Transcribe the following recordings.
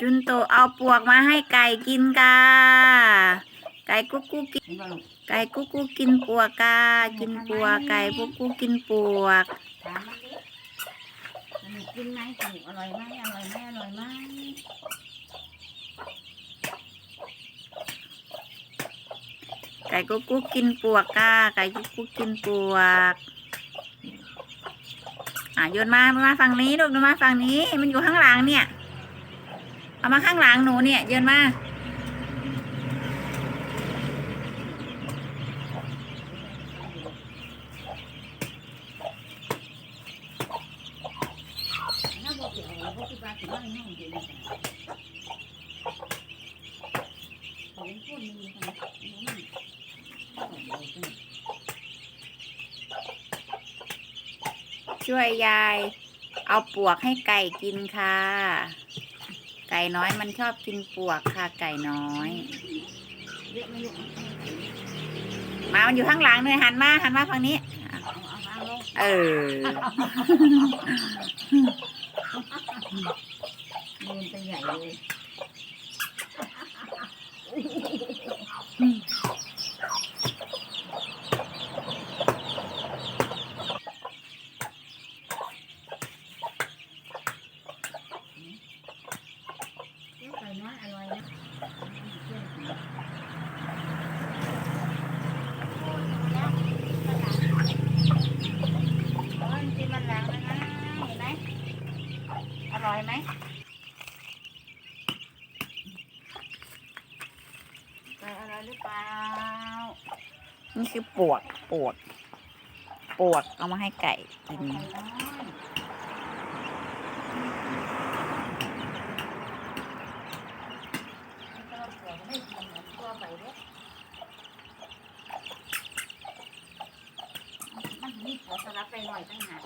จุนโตเอาปวกมาให้ไก่กินกาไก่กุ๊กกุ๊กกินไก่กุ๊กกุ๊กกินปวกกากินปวกไก่กุ๊กกุ๊กกินปวกถามมันดิมันกินไหมถูกอร่อยไหมอร่อยไหมอร่อยไหมไก่กุ๊กกุ๊กกินปวกกาไก่กุ๊กกุ๊กกินปวกอะโยนมามาฝั่งนี้ลูกโยนมาฝั่งนี้ มันอยู่ข้างหลังเนี่ย เอามาข้างหลังหนูเนี่ยเยินมากช่วยยาย เอาปวกให้ไก่กินค่ะ ไก่น้อยมันชอบกินปวกค่ะไก่น้อยมามันอยู่ข้างหลังเลยหันมาหันมาฝั่งนี้ เออเอาลงเออมือจะใหญ่เลยเจ้าไก่น้อยอร่อยนะโอ้ยจริงมันแรงนะนะเห็นไหมอร่อย ไหมไก่อะไรหรือเปล่า นี่คือปวกปวกปวกเอามาให้ไก่กินไก่น้อยตัวเสือไม่กินเหมือนตัวไก่เด้อมันมีหัวสลับไปหน่อยตั้งหาก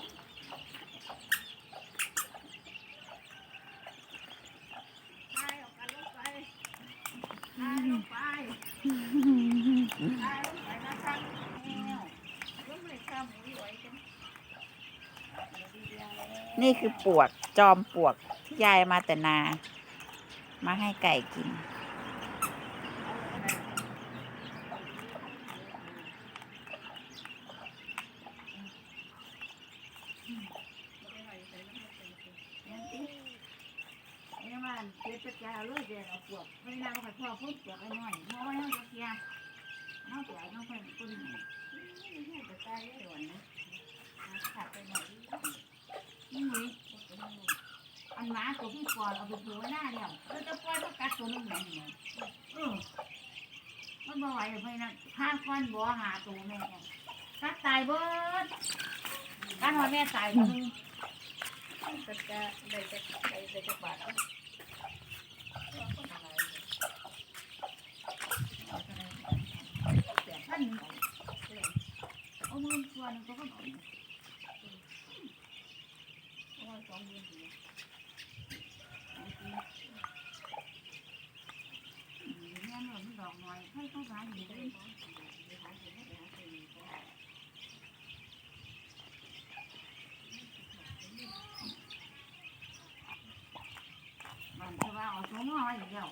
ไปออกกันลงไปไปลงไป ตายลงไปนะครับแมวลงไปข้ามหมูไหวกันเดี๋ยวดีเดียวเลย นี่คือปวกจอมปวกที่ยายมาแต่นา มาให้ไก่กิน เจ็บจะแก่เลยเดี๋ยวเอาปวกไม่น่าก็ไปพ่อพุ่งปวกไอ้น้อยเพราะว่าเขาจะแก่ เขาปวกเขาเป็นคนหนึ่งไม่ใช่จะตายได้หรอนะขาดไปหน่อยนี่นี่อันหมาตัวพี่ปอยเอาไปปลูไว้หน้าเดียวเราจะปอยก็กัดตัวนึงไหนเนี่ยเออมันบ่ไหวเลยนะห้าฟันบ่หาตัวแม่กัดตายเบิดกัดหัวแม่ตายตัวนึงจะจะได้จะได้จะจะบาดเอา ท่าน เอาเงินส่วนก็ก็บอกประมาณสองเดือนถึงเนี่ยหน่อยดอกหน่อยให้เขาหาอยู่ได้มันจะว่าเอาสองร้อยเดียว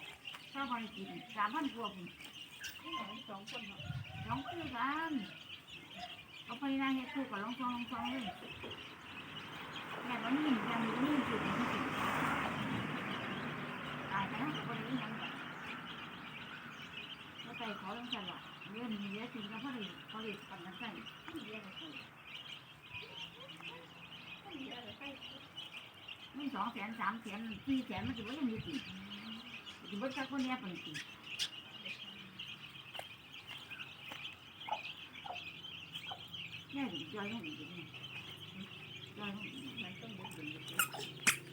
ถ้าบริกินสามพันกว่าพุ่นสองคนเนาะสองคู่กัน เอาไปนั่งให้คู่กับลองซองลองซองเลยแม่วันนี้ยังมีนี่จุดนี้สิตายไปแล้วก็บริยังแล้วไปขอลองสลัดเรื่องมีเยอะจริงก็ผลิตผลิตปันกันใส่เรียอะเรียกอะไมันสองแสนสามแสนสี่แสนมันจะว่ายังมีสิจะว่าจากคนนี้เป็นสิเนี่ ยจอยยังอีกจอยยังอีกมันต้องดูดูดู